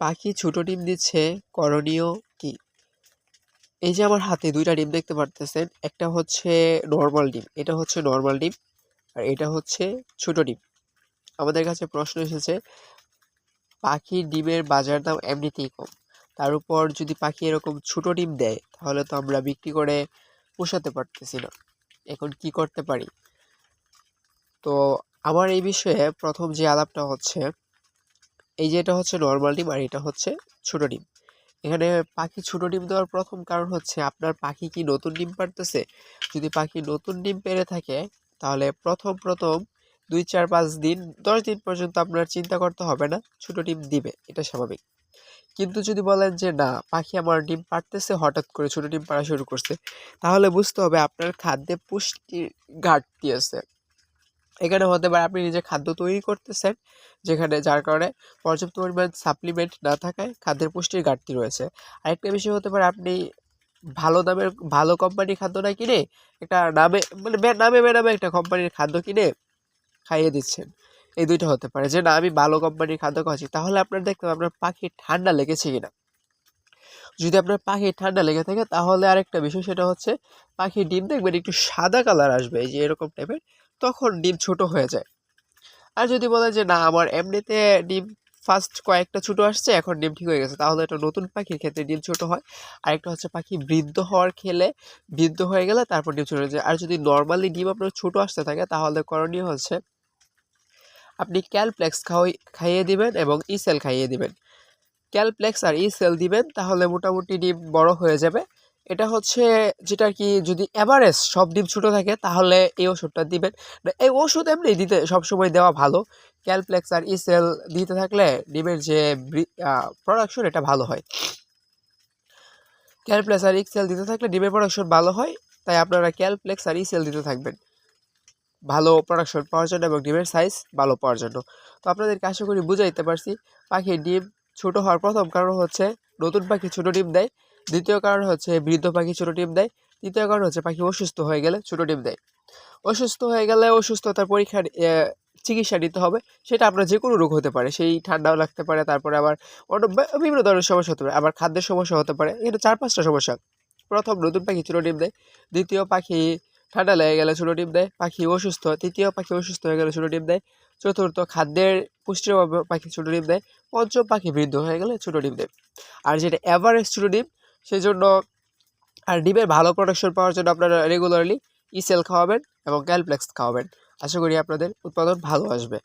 পাখি ছোট ডিম দিচ্ছে, করণীয় কি? এই যে আমার হাতে দুইটা ডিম দেখতে পারতেছেন, একটা হচ্ছে নর্মাল ডিম, এটা হচ্ছে নর্মাল ডিম, আর এটা হচ্ছে ছোট ডিম। আমাদের কাছে প্রশ্ন এসেছে, পাখির ডিমের বাজার দাম এমনিতেই কম, তার উপর যদি পাখি এরকম ছোট ডিম দেয়, তাহলে তো আমরা বিক্রি করে পোষাতে পারতেছি না। এখন কি করতে পারি? তো আমার এই বিষয়ে প্রথম যে আলাপটা হচ্ছে এই যে এটা হচ্ছে নর্মাল ডিম আর এটা হচ্ছে ছোট ডিম। এখানে পাখি ছোট ডিম দেওয়ার প্রথম কারণ হচ্ছে আপনার পাখি কি নতুন ডিম পারতেছে যদি পাখি নতুন ডিম পেড়ে থাকে, তাহলে প্রথম প্রথম দুই, চার, পাঁচ দিন, দশ দিন পর্যন্ত আপনার চিন্তা করতে হবে না, ছোট ডিম দিবে, এটা স্বাভাবিক। কিন্তু যদি বলেন যে, না, পাখি আমার ডিম পারতেছে হঠাৎ করে ছোট ডিম পাড়া শুরু করছে, তাহলে বুঝতে হবে আপনার খাদ্যে পুষ্টির ঘাটতি আছে। এখানে হতে পারে আপনি নিজে খাদ্য তৈরি করতেছেন, যেখানে যার কারণে পর্যাপ্ত পরিমাণ সাপ্লিমেন্ট না থাকায় খাদ্যের পুষ্টির ঘাটতি রয়েছে। আরেকটা বিষয় হতে পারে আপনি ভালো দামের ভালো কোম্পানির খাদ্য না কিনে একটা নামে মানে নামে বেনামে একটা কোম্পানির খাদ্য কিনে খাইয়ে দিচ্ছেন। এই দুইটা হতে পারে। যে না, আমি ভালো কোম্পানির খাদ্য খাচ্ছি, তাহলে আপনার দেখতে হবে আপনার পাখির ঠান্ডা লেগেছে কিনা। যদি আপনার পাখির ঠান্ডা লেগে থাকে, তাহলে আরেকটা বিষয় সেটা হচ্ছে, পাখির ডিম দেখবেন একটু সাদা কালার আসবে, এই যে এরকম টাইপের তখন ডিম ছোট হয়ে যায়। আর যদি বলে যে, না, আমার এমনিতে ডিম ফার্স্ট কয়েকটা ছোট আসছে, এখন ডিম ঠিক হয়ে গেছে। তাহলে এটা নতুন পাখির ক্ষেত্রে ডিম ছোট হয়। আরেকটা হচ্ছে পাখি বৃদ্ধ হওয়ার খেলে বৃদ্ধ হয়ে গেলে তারপর ডিম ছোট হয়ে যায়। আর যদি নর্মালি ডিম আপনার ছোট আসতে থাকে, তাহলে করণীয় হচ্ছে আপনি ক্যালপ্লেক্স খাওয়াই, খাইয়ে দিবেন এবং ইসেল খাইয়ে দিবেন। ক্যালপ্লেক্স আর ইসেল দিবেন, তাহলে মোটামুটি ডিম বড় হয়ে যাবে। এটা হচ্ছে যেটা কি যদি এভারেজ সব ডিম ছোটো থাকে, তাহলে এই ওষুধটা দিবেন। এই ওষুধ এমনি দিতে সবসময় দেওয়া ভালো। ক্যালপ্লেক্স আর ইসেল দিতে থাকলে ডিমের যে প্রোডাকশন এটা ভালো হয়। ক্যালপ্লেক্স আর ইক্সেল দিতে থাকলে ডিমের প্রোডাকশন ভালো হয়, তাই আপনারা ক্যালপ্লেক্স আর ইসেল দিতে থাকবেন। ভালো প্রোডাকশন পাওয়ার জন্য এবং ডিমের সাইজ ভালো পাওয়ার জন্য। তো আপনাদেরকে আশা করি বুঝাইতে পারছি, পাখির ডিম ছোটো হওয়ার প্রথম কারণ হচ্ছে নতুন পাখি ছোটো ডিম দেয় দ্বিতীয় কারণ হচ্ছে বৃদ্ধ পাখি ছোটো ডিম দেয়। তৃতীয় কারণ হচ্ছে পাখি অসুস্থ হয়ে গেলে ছোটো ডিম দেয়। অসুস্থ হয়ে গেলে অসুস্থতার পরীক্ষা চিকিৎসা নিতে হবে। সেটা আপনার যে কোনো রোগ হতে পারে। সেই ঠান্ডাও লাগতে পারে, তারপরে আবার অন্য বিভিন্ন ধরনের সমস্যা হতে পারে। আবার খাদ্যের সমস্যা হতে পারে। এটা চার, পাঁচটা সমস্যা। প্রথম, নতুন পাখি ছোটো ডিম দেয়। দ্বিতীয়, পাখি ঠান্ডা লেগে গেলে ছোটো ডিম দেয়। পাখি অসুস্থ, তৃতীয়, পাখি অসুস্থ হয়ে গেলে ছোটো ডিম দেয়। চতুর্থ, খাদ্যের পুষ্টির অভাবে পাখি ছোটো ডিম দেয়। পঞ্চম, পাখি বৃদ্ধ হয়ে গেলে ছোটো ডিম দেয়। আর যেটা অ্যাভারেজ ছোটো ডিম সেই জন্য আর ডিমের ভালো প্রোডাকশন পাওয়ার জন্য আপনারা রেগুলারলি ইসেল খাওয়াবেন এবং ক্যালপ্লেক্স খাওয়াবেন। আশা করি আপনাদের উৎপাদন ভালো আসবে।